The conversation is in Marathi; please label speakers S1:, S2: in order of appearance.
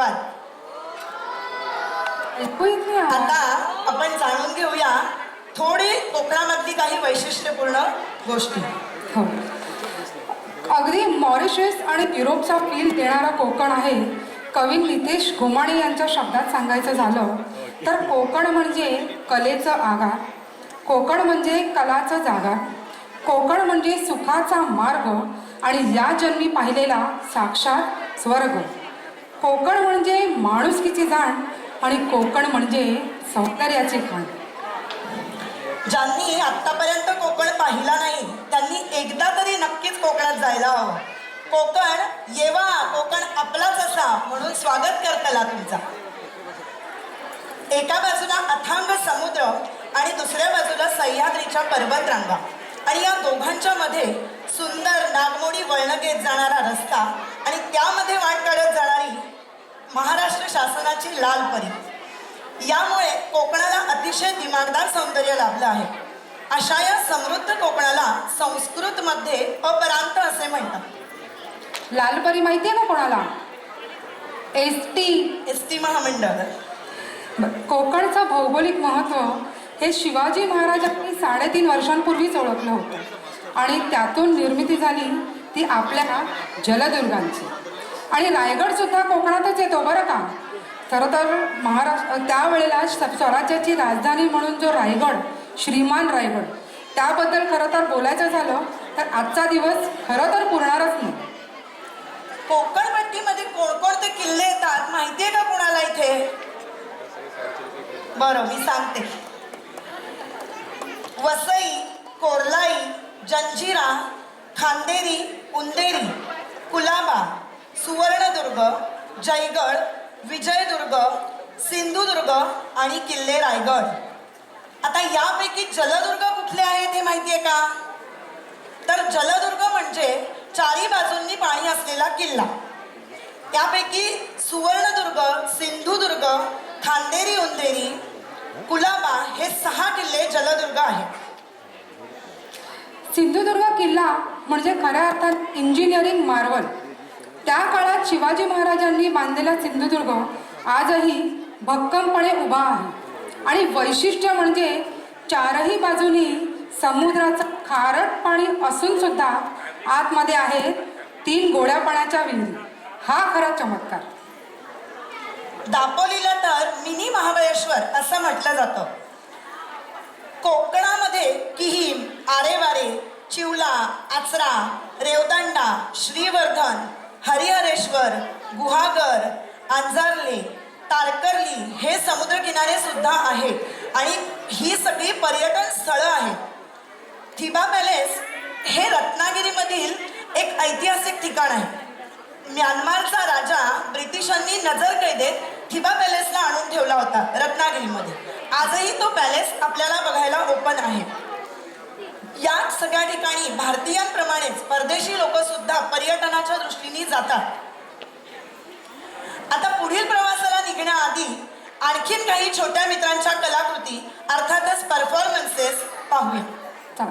S1: धन्यवाद. आता आपण जाणून घेऊया थोडी कोकणामधली काही वैशिष्ट्यपूर्ण गोष्टी.
S2: हो. अगदी मॉरिशस आणि युरोपचा फील देणारा कोकण आहे. कवी नितेश घुमाणे यांच्या शब्दात सांगायचं झालं तर कोकण म्हणजे कलेचं आगार. कोकण म्हणजे कलाचं जागा. कोकण म्हणजे सुखाचा मार्ग आणि या जन्मी पाहिलेला साक्षात स्वर्ग. कोकण म्हणजे माणुसकीची जाण आणि कोकण म्हणजे सौंदर्याची खाण.
S1: ज्यांनी आतापर्यंत कोकण पाहिला नाही त्यांनी एकदा तरी नक्कीच कोकणात जायला हवं. कोकण येवा कोकण आपलाच असा म्हणून स्वागत करतला तुमचा. एका बाजूला अथांग समुद्र आणि दुसऱ्या बाजूला सह्याद्रीच्या पर्वतरांगा. आणि या दोघांच्या मध्ये सुंदर नागमोडी वळण घेत जाणारा रस्ता आणि त्यामध्ये वाट काढत जाणारी महाराष्ट्र शासनाची लाल परी. यामुळे कोकणाला अतिशय दिमागदार सौंदर्य लाभलं आहे. अशा या समृद्ध कोकणाला संस्कृत मध्ये अपरांत असे म्हणतात.
S2: लालपरी माहिती आहे का कोणाला? S T.
S1: एस टी महामंडळ.
S2: कोकणचं भौगोलिक महत्त्व हे शिवाजी महाराजांनी साडेतीन वर्षांपूर्वीच ओळखलं होतं. आणि त्यातून निर्मिती झाली ती आपल्या जलदुर्गांची. आणि रायगड सुद्धा कोकणातच येतो बरं का? खरं तर महाराष्ट्र त्यावेळेला स्वराज्याची राजधानी म्हणून जो रायगड श्रीमान रायगड त्याबद्दल खरं तर बोलायचं झालं तर आजचा दिवस खरं तर पुरणारच नाही.
S1: कोकणपट्टीमध्ये कोणकोणते किल्ले येतात माहितीये का कोणाला इथे? बरं मी सांगते. वसई कोरलाई जंजिरा खांदेरी उंदेरी कुलाबा सुवर्णदुर्ग जयगड विजयदुर्ग सिंधुदुर्ग आणि किल्ले रायगड. आता यापैकी जलदुर्ग कुठले आहेत हे आहे का? तर जलदुर्ग म्हणजे चारी बाजूंनी पाणी असलेला किल्ला. त्यापैकी सुवर्णदुर्ग सिंधुदुर्ग खांदेरी उंदेरी कुलाबा हे सहा किल्ले जलदुर्ग आहेत.
S2: सिंधुदुर्ग किल्ला म्हणजे खऱ्या अर्थात इंजिनिअरिंग मार्वल त्या काळात शिवाजी महाराजांनी बांधलेला सिंधुदुर्ग आजही भक्कमपणे उभा आहे. आणि वैशिष्ट्य म्हणजे चारही बाजूनी समुद्राचं खारट पाणी असून सुद्धा आतमध्ये आहेत तीन गोड्या पाण्याच्या विहिरी हा खरा चमत्कार.
S1: दापोलीला तर मिनी महाबळेश्वर असं म्हटलं जातं. कोकणामध्ये किहीम आरेवारे चिवला आचरा रेवदंडा श्रीवर्धन हरिहरेश्वर गुहागर आंजारले तारकर्ली हे समुद्रकिनारे सुद्धा आहेत. आणि ही सगळी पर्यटन स्थळं आहेत. थिबा पॅलेस हे रत्नागिरीमधील एक ऐतिहासिक ठिकाण आहे. म्यानमारचा राजा ब्रिटिशांनी नजर कैदेत थिबा पॅलेसला आणून ठेवला होता रत्नागिरीमध्ये. आजही तो पॅलेस आपल्याला बघायला ओपन आहे. या सगळ्या ठिकाणी भारतीयांप्रमाणेच परदेशी लोक सुद्धा पर्यटनाच्या दृष्टीने जातात. आता पुढील प्रवासाला निघण्याआधी आणखीन काही छोट्या मित्रांच्या कलाकृती अर्थातच परफॉर्मन्सेस पाहूया.